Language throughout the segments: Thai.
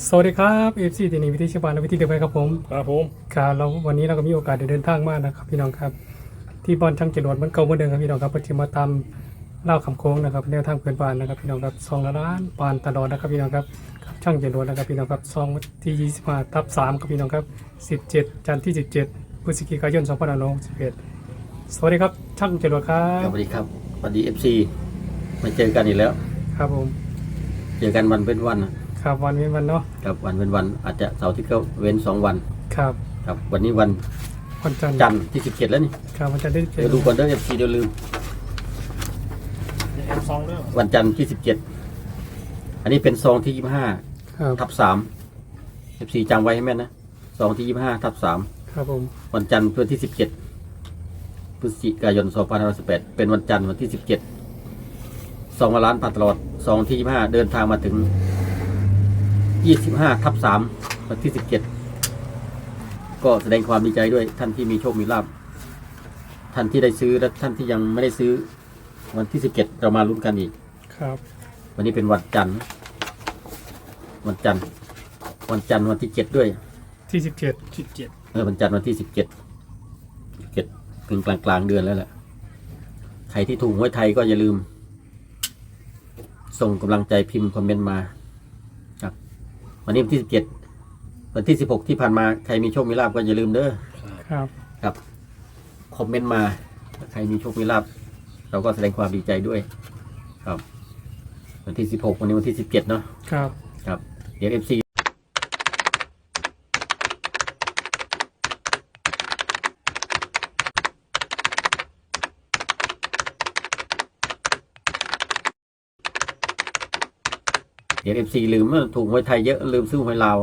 สวัสดีครับ FC ทีนี้วิธีชาวบ้านและวิธีเดินไปครับผมครับผมครับเราวันนี้เราก็มีโอกาสได้เดินทางมานะครับ พี่น้องครับ ที่บ้านช่างจรวดมันเก่าเหมือนเดิมครับพี่น้องครับเพื่อจะมาตามเล่าคำโค้งนะครับแนวทางเพื่อนบ้านนะครับพี่น้องครับซองละล้านปานตลอดนะครับพี่น้องครับครับช่างจรวดนะครับพี่น้องครับซองวันที่25ทับ3ครับพี่น้องครับ17 จันทร์ที่ 17พฤศจิกายน2561สวัสดีครับช่างจรวดครัครับบสวัสดีครับสวัสดีเอฟซีมาเจอกันอีกแล้ว ครับผม เจอกันวันเป็นวันนะ ครับวันนี้วันเนาะครับวันเป็นวันอาจจะเสาร์อาที่ก็เว้นสองวันครับครับ วันนี้วันวันจันทร์จันทร์ที่สิบเจ็ดแล้วนี่ครับวันจันทร์ที่เดี๋ยวดูก่อนเด้อเอฟซีเดี๋ยวลืมแอมซองเรื่องวันจันทร์ที่สิบเจ็ดอันนี้เป็นซองที่ยี่ห้าครับทับสามเอฟซีจำไว้ให้แม่นนะซองที่ยี่ห้าทับสามครับผมวันจันทร์วันที่สิบเจ็ดพฤศจิกายนสองพันห้าร้อยสิบแปดเป็นวันจันทร์วันที่สิบเจ็ดสองล้านผ่านตลอดซองที่ยี่ห้าเดินทางมาถึง ยี่สิบห้าทับสามวันที่สิบเจ็ดก็แสดงความดีใจด้วยท่านที่มีโชคมีลาภท่านที่ได้ซื้อและท่านที่ยังไม่ได้ซื้อ วันที่สิบเจ็ดเรามาลุ้นกันอีก ครับ วันนี้เป็นวันจันทร์ วันจันทร์ วันจันทร์วันที่เจ็ดด้วย ที่17สิบเจ็ดเออวันจันทร์วันที่สิบเจ็ดเจ็ดถึงกลางกลางๆเดือนแล้วแหละใครที่ถูกหวยไทยก็อย่าลืม ส่งกำลังใจพิมพ์คอมเมนต์มาครับ วันนี้วันที่สิบเจ็ดวันที่สิบหกที่ผ่านมาใครมีโชคมีลาภก็อย่าลืมเด้อครับ ครับคอมเมนต์มาถ้าใครมีโชคมีลาภเราก็แสดงความดีใจด้วย ครับ วันที่สิบหกวันนี้วันที่สิบเจ็ดเนาะครับ ครับเดี๋ยวเอฟซี เดี๋ยวเอฟซีลืมว่าถูกหวยไทยเยอะลืมซื้อหวยลาว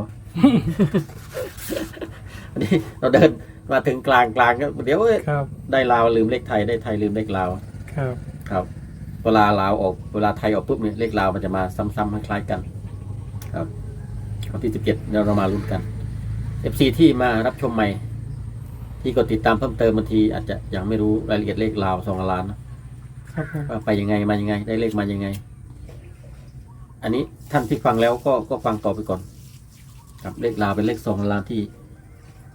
อันนี้เราเดินมาถึงกลางกลางก็เดี๋ยวเอ้ยครับ ได้ลาวลืมเลขไทยได้ไทยลืมเลขลาวครับ ครับ เวลาลาวออกเวลาไทยออกปุ๊บเนี่ยเลขลาวมันจะมาซ้ำๆคล้ายๆกัน ครับวันที่สิบเจ็ดเดี๋ยวเรามาลุ้นกันเอฟซีที่มารับชมใหม่ ที่กดติดตามเพิ่มเติมบางที อาจจะยังไม่รู้รายละเอียดเลขลาวสองล้านนะครับผมว่าไปยังไงมายังไง ได้เลขมายังไง อันนี้ท่านที่ฟังแล้วก็ก็ฟังต่อไปก่อนครับเลขลาวเป็นเลขสองล้านที่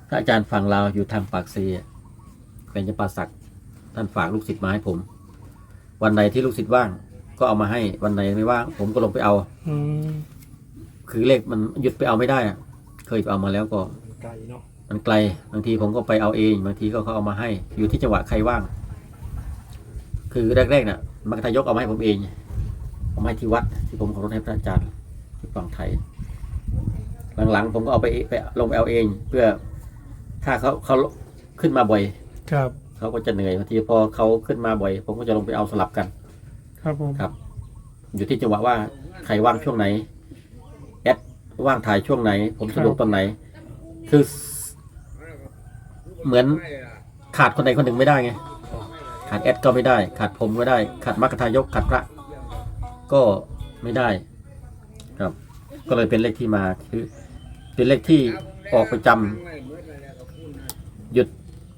พระอาจารย์ฟังลาวอยู่ทางปากเซียเป็นจำปาสักท่านฝากลูกศิษย์มาให้ผม วันไหนที่ลูกศิษย์ว่าง ก็เอามาให้วันไหนไม่ว่าง ผมก็ลงไปเอาอืมคือเลขมันหยุดไปเอาไม่ได้อะเคยไปเอามาแล้วก็ ไก่เนาะมันไกลบางทีผมก็ไปเอาเองบางทีก็เขาเอามาให้ อยู่ที่จังหวะใครว่าง คือแรกๆน่ะ มักทายกเอามาให้ผมเอง เอามาให้ที่วัด ที่ผมขอรถให้พระอาจารย์ที่ฝั่งไทย หลังๆ ผมก็เอาไปไปลงไปเอาเอง เพื่อถ้าเขาเขาขึ้นมาบ่อย ครับ เขาก็จะเหนื่อยบางทีพอเขาขึ้นมาบ่อย ผมก็จะลงไปเอาสลับกัน ครับผมครับ อยู่ที่จังหวะว่าใครว่างช่วงไหนแอดว่างถ่ายช่วงไหน ผมสะดวกตอนไหน คือ เหมือนขาดคนใดคนหนึ่งไม่ได้ไง ขาดแอดก็ไม่ได้ ขาดผมก็ได้ ขาดมรรคทายก ขาดพระ ก็ไม่ได้ครับ ก็เลยเป็นเลขที่มาคือ เป็นเลขที่ออกประจำหยุด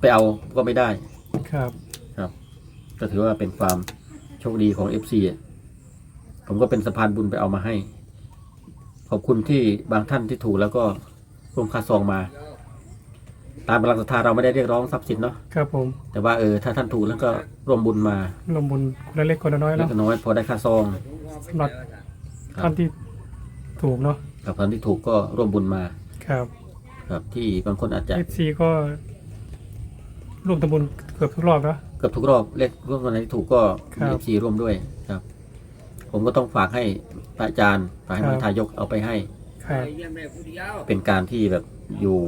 ไปเอาก็ไม่ได้ครับก็ถือว่าเป็นความโชคดีของ FC อะผมก็เป็นสะพานบุญไปเอามาให้ ขอบคุณที่บางท่านที่ถูกแล้วก็ร่วมค่าซองมา ตามกำลังศรัทธาเราไม่ได้เรียกร้องทรัพย์สินเนาะครับผมแต่ว่าเออถ้าท่านถูกแล้วก็ร่วมบุญมาลงบุญคนละเล็กคนละน้อยเล็เนาะกน้อยพอได้ค่าซองสำหรับท่านที่ถูกเนาะกับท่านที่ถูกก็ร่วมบุญมา ครับครับ ที่บางคนอาจจะ FC ก็ร่วมทำบุญเกือบทุกรอบเนาะเกือบทุกรอบเลขร่วมวันไหนที่ถูกก็ครัมีบเอฟซีร่วมด้วยครับ ผมก็ต้องฝากให้พระอาจารย์ฝากให้ครับพระทายกเอาไปให้ ครับ เป็นการที่แบบ อยู่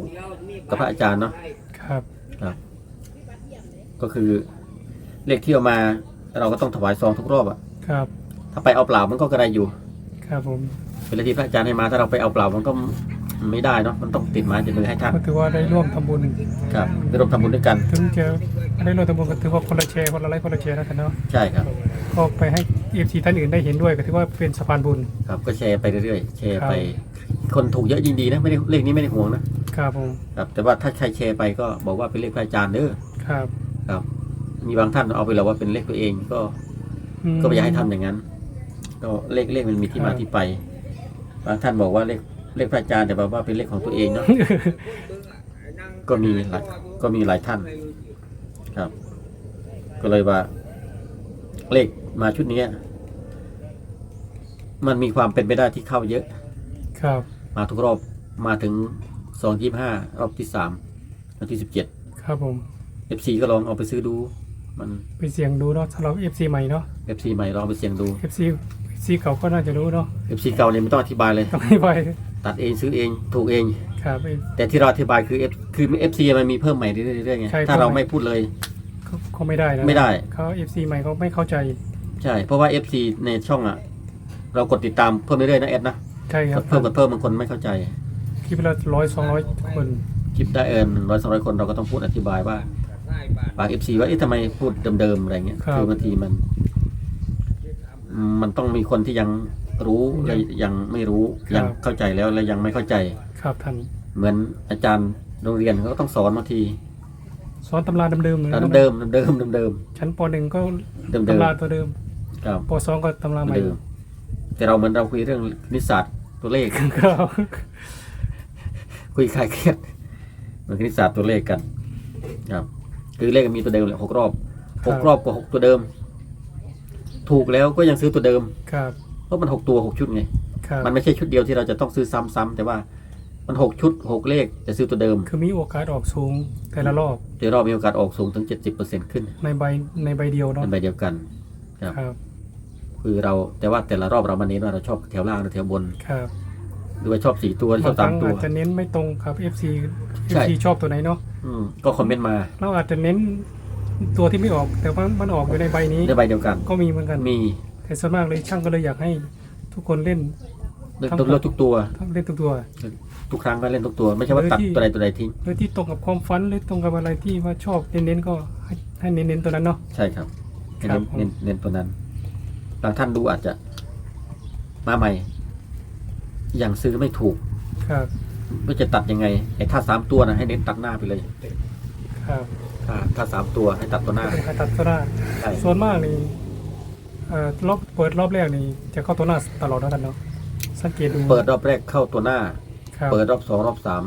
กับพระอาจารย์เนาะครับครับ ก็คือเลขที่เอามา เราก็ต้องถวายซองทุกรอบอะครับ ถ้าไปเอาเปล่ามันก็กระไรอยู่ ครับผมเป็นเลขที่พระอาจารย์ให้มา ถ้าเราไปเอาเปล่ามันก็ไม่ได้เนาะมันต้องติดไม้ติดมือให้ท่านก็ถือว่าได้ร่วมทำบุญครับไปร่วมทำบุญด้วยกัน ถึงจะได้ร่วมทำบุญก็ถือว่าคนละแชร์คนละไลค์คนละแชร์แล้วกันเนาะใช่ครับ ก็ไปให้ FC ท่านอื่นได้เห็นด้วยก็ถือว่าเป็นสะพานบุญ ครับก็แชร์ไปเรื่อยๆแชร์ไป คนถูกเยอะยิ่งดีนะไม่ได้เลขนี้ไม่ได้ห่วงนะครับผมครับแต่ว่าถ้าใครแชร์ไปก็บอกว่าเป็นเลขพระอาจารย์เด้อครับครับ มีบางท่านเอาไปแล้วว่าเป็นเลขตัวเองก็อืก็ไม่อยากให้ทำอย่างนั้น ก็เลขเลขมันมีที่มาครับที่ไป บางท่านบอกว่าเลขเลขพระอาจารย์แต่แบบว่าเป็นเลขของตัวเองเนาะก็มีหลายก็มีหลายท่าน ครับ ก็เลยว่า เลขมาชุดเนี้ยมันมีความเป็นไปได้ที่เข้าเยอะ ครับ มาทุกรอบมาถึงสองยี่ห้ารอบที่สามรอบที่สิบเจ็ดครับผมเอฟซีก็ลองเอาไปซื้อดู มันไปเสียงดูเนาะสำหรับ FC ใหม่เนาะ เอฟซีใหม่ลองเอาไปเสี่ยงดู FC FC เก่าก็น่าจะรู้เนาะเอฟซีเก่าเนี่ยไม่ต้องอธิบายเลย ต้องให้ไปตัดเองซื้อเองถูกเอง ครับไอ้แต่ที่เราอธิบายคือ F คือ FC มันมีเพิ่มใหม่เรื่อยๆไงใช่ถ้าเราเพิ่มใหม่ ไม่พูดเลย เขาเขาไม่ได้นะไม่ได้ เขา FC ใหม่เขาไม่เข้าใจ ใช่ เพราะว่า FC ในช่องอะ เรากดติดตามเพิ่มเรื่อยๆนะแอดนะ ใช่ครับเพิ่มกันเพิ่มบางคนไม่เข้าใจ คลิปละร้อยสองร้อยคนคลิปได้เอินหนึ่งร้อยสองร้อยคนเราก็ต้องพูดอธิบายว่าบาง FC ว่าเอ๊ะทำไมพูดเดิมๆอะไรเงี้ยคือบางทีมัน มันต้องมีคนที่ยังรู้และยังไม่รู้ยังเข้าใจแล้วและยังไม่เข้าใจ ครับท่านเหมือนอาจารย์โรงเรียนเขาก็ต้องสอนบางทีสอนตำราเดิมๆเลยนะเดิมๆเดิมๆเดิมชั้นปหนึ่งก็ๆเดิมๆตำราตัวเดิมครับปสองก็ตำราใหม่เดิมแต่เราเหมือนเราคุยเรื่องคณิตศาสตร์ ตัวเลขครับคุยคลายเครียดเหมือนคณิตศาสตร์ตัวเลขกันครับ คือเลขมันมีตัวเดิมเลยหกรอบหกรอบกว่าหกตัวเดิม ถูกแล้วก็ยังซื้อตัวเดิมครับเพราะมันหกตัวหกชุดไงครับมันไม่ใช่ชุดเดียวที่เราจะต้องซื้อซ้ำๆแต่ว่ามันหกชุดหกเลขจะซื้อตัวเดิม คือมีโอกาสออกสูงแต่ละรอบเดี๋ยวเรามีโอกาสออกสูงถึงเจ็ดสิบเปอร์เซ็นขึ้น ในใบในใบเดียวในเนาะใบเดียวกันครับ ครับคือเราแต่ว่าแต่ละรอบเรามาเน้นว่าเราชอบแถวล่างหรือแถวบน ครับหรือว่าชอบสี่ตัวหรือชบาองบสามครั้งตัอาวจจะเน้นไม่ตรงครับ FC ใช่ FC ชอบตัวไหนเนาะอืมก็คอมเมนต์มาเราอาจจะเน้นตัวที่ไม่ออก แต่ว่ามันออกอยู่ในใบนี้ ในใบเดียวกัน ก็มีเหมือนกันมีแต่ส่วนมากเลยช่างก็เลยอยากให้ทุกคนเล่น เล่นทั้งตัวเลือกทุกตัว ทั้งเล่นทุกตัว ทุกครั้งก็เล่นทุกตัว ไม่ใช่ว่าโดยตัดที่ตัวใดตัวใดทิ้งโดยที่ตรงกับความฝันหรือตรงกับอะไรที่ว่าชอบเน้นๆก็ให้ให้เน้นๆตัวนั้นเนาะ ใช่ครับให้ครัเน้บนเน้นเน้นตัวนั้น บางท่านดูอาจจะมาใหม่ อย่างซื้อไม่ถูกครับว่าจะตัดยังไงไอ้ถ้าสามตัวนะให้เน้นตัดหน้าไปเลย ครับถ้าถ้าสามตัวให้ตัดตัวหน้าเป็นการตัดตัวหน้าใช่ส่วนมากนี่เอ่อรอบเปิดรอบแรกนี่จะเข้าตัวหน้าตลอดแล้วกันเนาะสังเกตดูเปิดรอบแรกเข้าตัวหน้า ครับเปิดรอบสองรอบสาม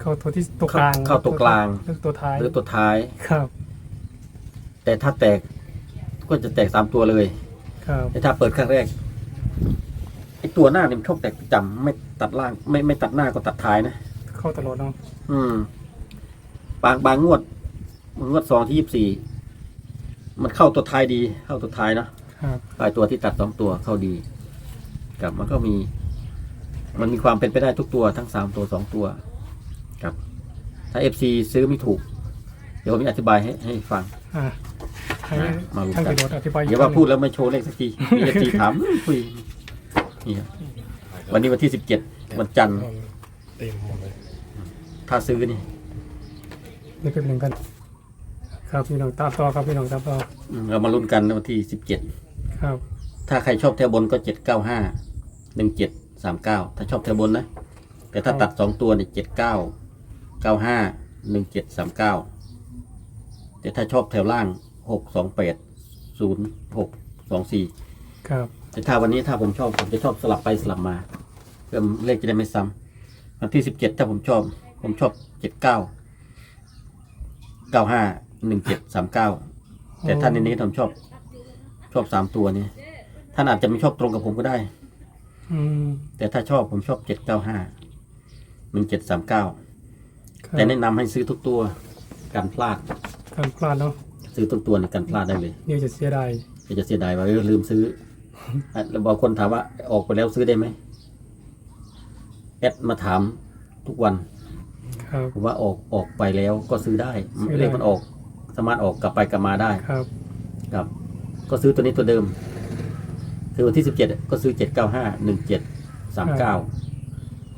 เข้าตัวที่ตัวกลางเข้าตัวกลางหรือตัวท้ายหรือตัวท้าย ครับ แต่ถ้าแตกก็จะแตกสามตัวเลย ครับแต่ถ้าเปิดครั้งแรกไอ้ตัวหน้านี่มันชอบแตกประจำไม่ตัดล่าง ไม่ไม่ตัดหน้าก็ตัดท้ายนะ เข้าตลอดเนาะอืม บางบางงวดงวดสองที่ยี่สี่มันเข้าตัวท้ายดี เข้าตัวท้ายนะครับปลายตัวที่ตัดสองตัวเข้าดีกับมันก็มี มันมีความเป็นไปได้ทุกตัวทั้งสามตัวสองตัวครับ ถ้าเอฟซีซื้อไม่ถูก เดี๋ยวผมจะอธิบายให้ให้ฟังอ่า ให้มาลุ้นช่างกันกิโลอธิบายอย่าว่าพูดแล้วไม่โชว์เลขสักทีมีเอฟซีถามคุยนี่ครับวันนี้วันที่สิบเจ็ดวันจันทร์เต็มหมดเลยถ้าซื้อนี่นี่เป็นหนึ่งกัน ครับพี่น้องตามต่อครับพี่น้องตามต่ออืมเรามาลุ้นกันวันที่สิบเจ็ด ครับถ้าใครชอบแถวบนก็เจ็ดเก้าห้าหนึ่งเจ็ดสามเก้าถ้าชอบแถวบนนะ แต่ถ้าตัดสองตัวเนี่ยเจ็ดเก้าเก้าห้าหนึ่งเจ็ดสามเก้าแต่ถ้าชอบแถวล่าง หกสองแปดศูนย์หกสองสี่ครับ แต่ถ้าวันนี้ถ้าผมชอบผมจะชอบสลับไปสลับมา เพื่อเลขจะได้ไม่ซ้ำวันที่สิบเจ็ดถ้าผมชอบ ผมชอบเจ็ดเก้าเก้าห้าหนึ่งเจ็ดสามเก้าแต่ท่านในนี้ผมชอบ ชอบสามตัวนี้ท่านอาจจะไม่ชอบตรงกับผมก็ได้ อืมแต่ถ้าชอบผมชอบเจ็ดเก้าห้าหนึ่งเจ็ดสามเก้าครับแต่แนะนำให้ซื้อทุกตัวการพลาดการพลาดเนาะ ซื้อทุกตัวในการพลาดได้เลยเดี๋ยวจะเสียดายเดี๋ยวจะเสียดายว่าเออลืมซื้ออะแล้วบางคนถามว่าออกไปแล้วซื้อได้ไหมแอดมาถามทุกวันครับผมว่าออกออกไปแล้วก็ซื้อได้ซื้อได้ เลขมันออก สามารถออกกลับไปกลับมาได้ ครับ ครับ ก็ซื้อตัวนี้ตัวเดิม คือวันที่สิบเจ็ดก็ซื้อเจ็ดเก้าห้าหนึ่งเจ็ดสามเก้า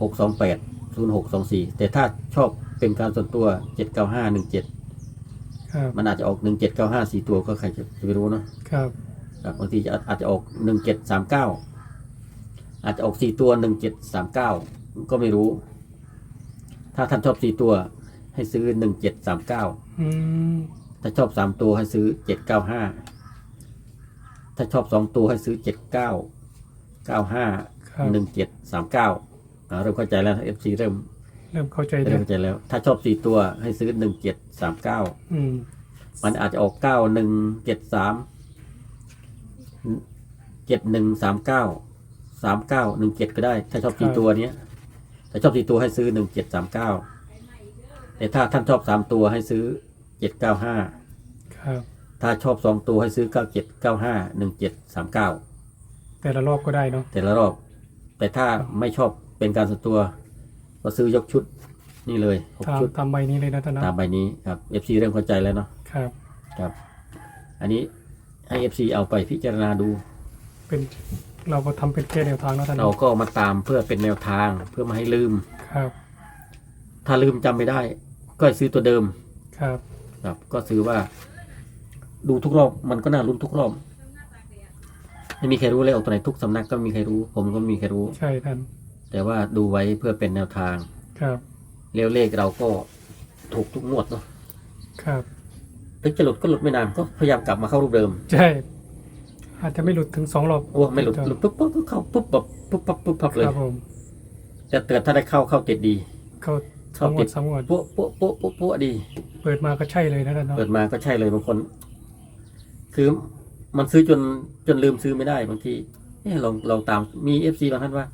หกสองแปดศูนย์หกสองสี่แต่ถ้าชอบเป็นการส่วนตัวเจ็ดเก้าห้าหนึ่งเจ็ด ครับมันอาจจะออกหนึ่งเจ็ดเก้าห้าสี่ตัวก็ใครจะจะไปรู้เนาะครับครับบางทีจะอาจจะออกหนึ่งเจ็ดสามเก้าอาจจะออกสี่ตัวหนึ่งเจ็ดสามเก้าก็ไม่รู้ ถ้าท่านชอบสี่ตัว ให้ซื้อหนึ่งเจ็ดสามเก้าอืมถ้าชอบสามตัวให้ซื้อเจ็ดเก้าห้าถ้าชอบสองตัวให้ซื้อเจ็ดเก้าเก้าห้าครับหนึ่งเจ็ดสามเก้าอ่าเริ่มเข้าใจแล้วเอฟซีเริ่ม เริ่มเข้าใจเริ่แล้มวเข้าใจแล้ว ถ้าชอบสี่ตัวให้ซื้อหนึ่งเจ็ดสามเก้าอืม มันอาจจะออกเก้าหนึ่งเจ็ดสามเจ็ดหนึ่งสามเก้าสามเก้าหนึ่งเจ็ดก็ได้ ถ้าชอบสี่ตัวเนี้ย ถ้าชอบสี่ตัวให้ซื้อหนึ่งเจ็ดสามเก้าแต่ถ้าท่านชอบสามตัวให้ซื้อเจ็ดเก้าห้าครับ ถ้าชอบสองตัวให้ซื้อเก้าเจ็ดเก้าห้าหนึ่งเจ็ดสามเก้าแต่ละรอบก็ได้เนาะแต่ละรอบ แต่ถ้าไม่ชอบเป็นการส่วนตัว ก็ซื้อยกชุดนี่เลยหกตามชุดตามใบนี้เลยนะท่านนะตามใบนี้ครับ FC เริ่มเข้าใจแล้วเนาะครับ ครับ อันนี้ให้ FC เอาไปพิจารณาดู เป็นเราก็ทำเป็นแค่แนวทางเนาะท่านเราเนาะก็มาตามเพื่อเป็นแนวทางเพื่อไมาให้ลืม ครับถ้าลืมจำไม่ได้ ก็ให้ซื้อตัวเดิม ครับครับ ก็ซื้อว่า ดูทุกรอบมันก็น่าลุ้นทุกรอบไม่มีใครรู้เลยออกตัวไหนทุกสำนักก็ไม่มีใครรู้ ผมก็ไม่มีใครรู้ ใช่ท่าน แต่ว่าดูไว้เพื่อเป็นแนวทางครับเลี้ยวเลขเราก็ถูกทุกงวดเนาะครับถึงจะหลุดก็หลุดไม่นานก็พยายามกลับมาเข้ารูปเดิม ใช่ อาจจะไม่หลุดถึงสองรอบโอ้ไม่หลุดหลุดปุ๊บปุ๊บก็เข้าปุ๊บแบบปุ๊บปั๊บปุ๊บปั๊บเลยครับผมแต่เตือนถ้าได้เข้าเข้าติดดี เข้าสเข้าองงติวดดสามงวดปุ๊บปุ๊บปุ๊บปุ๊บปุ๊บดี เปิดมาก็ใช่เลยนะท่านเนาะเปิดมาก็ใช่เลยบางคน คือมันซื้อจนจนลืมซื้อไม่ได้บางทีเออลองลองตามมีเอฟซีบางท่านว่า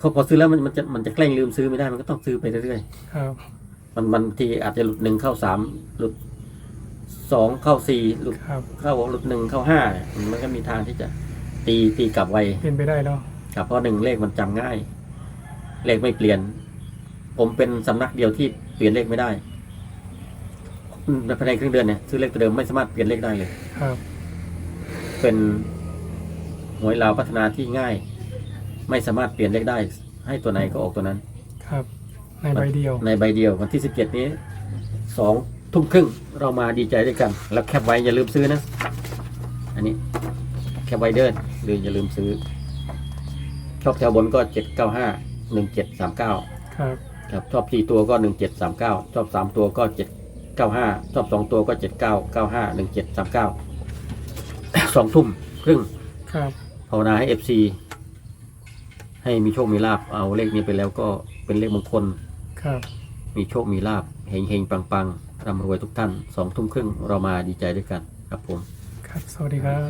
เขาพอซื้อแล้วมันมันจะมันจะแกล้งลืมซื้อไม่ได้มันก็ต้องซื้อไปเรื่อยครับๆมันมันทีอาจจะหลุดหนึ่งเข้าสามหลุดสองเข้าสี่หลุดครับ เข้าหลุดหนึ่งเข้าห้าเนี่ยมันก็มีทางที่จะตีตีกลับไว เป็นไปได้เนาะครับเพราะหนึ่งเลขมันจำง่าย เลขไม่เปลี่ยน ผมเป็นสำนักเดียวที่เปลี่ยนเลขไม่ได้อืมในภายในครึ่งเดือนเนี่ยซื้อเลขตัวเดิมไม่สามารถเปลี่ยนเลขได้เลย ครับ เป็นหวยลาวพัฒนาที่ง่าย ไม่สามารถเปลี่ยนเลขได้ ให้ตัวไหนก็ออกตัวนั้น ครับ ในใบเดียว ในใบเดียววันที่สิบเจ็ดนี้สองทุ่มครึ่งเรามาดีใจด้วยกัน แล้วแคปไว้อย่าลืมซื้อนะ อันนี้แคปไว้เดินหรืออย่าลืมซื้อชอบแถวบนก็เจ็ดเก้าห้าหนึ่งเจ็ดสามเก้าครับ ครับชอบสี่ตัวก็หนึ่งเจ็ดสามเก้าชอบสามตัวก็เจ็ดเก้าห้าชอบสองตัวก็เจ็ดเก้าเก้าห้าหนึ่งเจ็ดสามเก้าสองทุ่มครึ่งครับภาวนาให้เอฟซี ให้มีโชคมีลาบเอาเลขนี้ไปแล้วก็เป็นเลขมงคล ครับ มีโชคมีลาบเฮงเฮงปังปังร่ำรวยทุกท่านสองทุ่มครึ่งเรามาดีใจด้วยกันครับผม ครับ สวัสดีครับ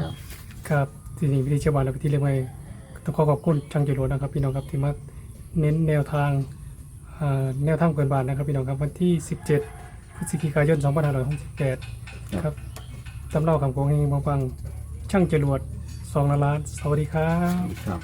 ครับที่นี่วิธีเชื่อบ้านและวิธีเรียกว่าต้องขอขอบคุณช่างจรวดนะครับ พี่น้องครับที่มาเน้นแนวทางอ่าแนวทางเปิดบ้านนะครับ พี่น้องครับวันที่ 17พฤศจิกายน2568ครับตำเล่าคำโกงเฮงบางฟังช่างจรวดสองล้านล้านสวัสดีครับ ครับ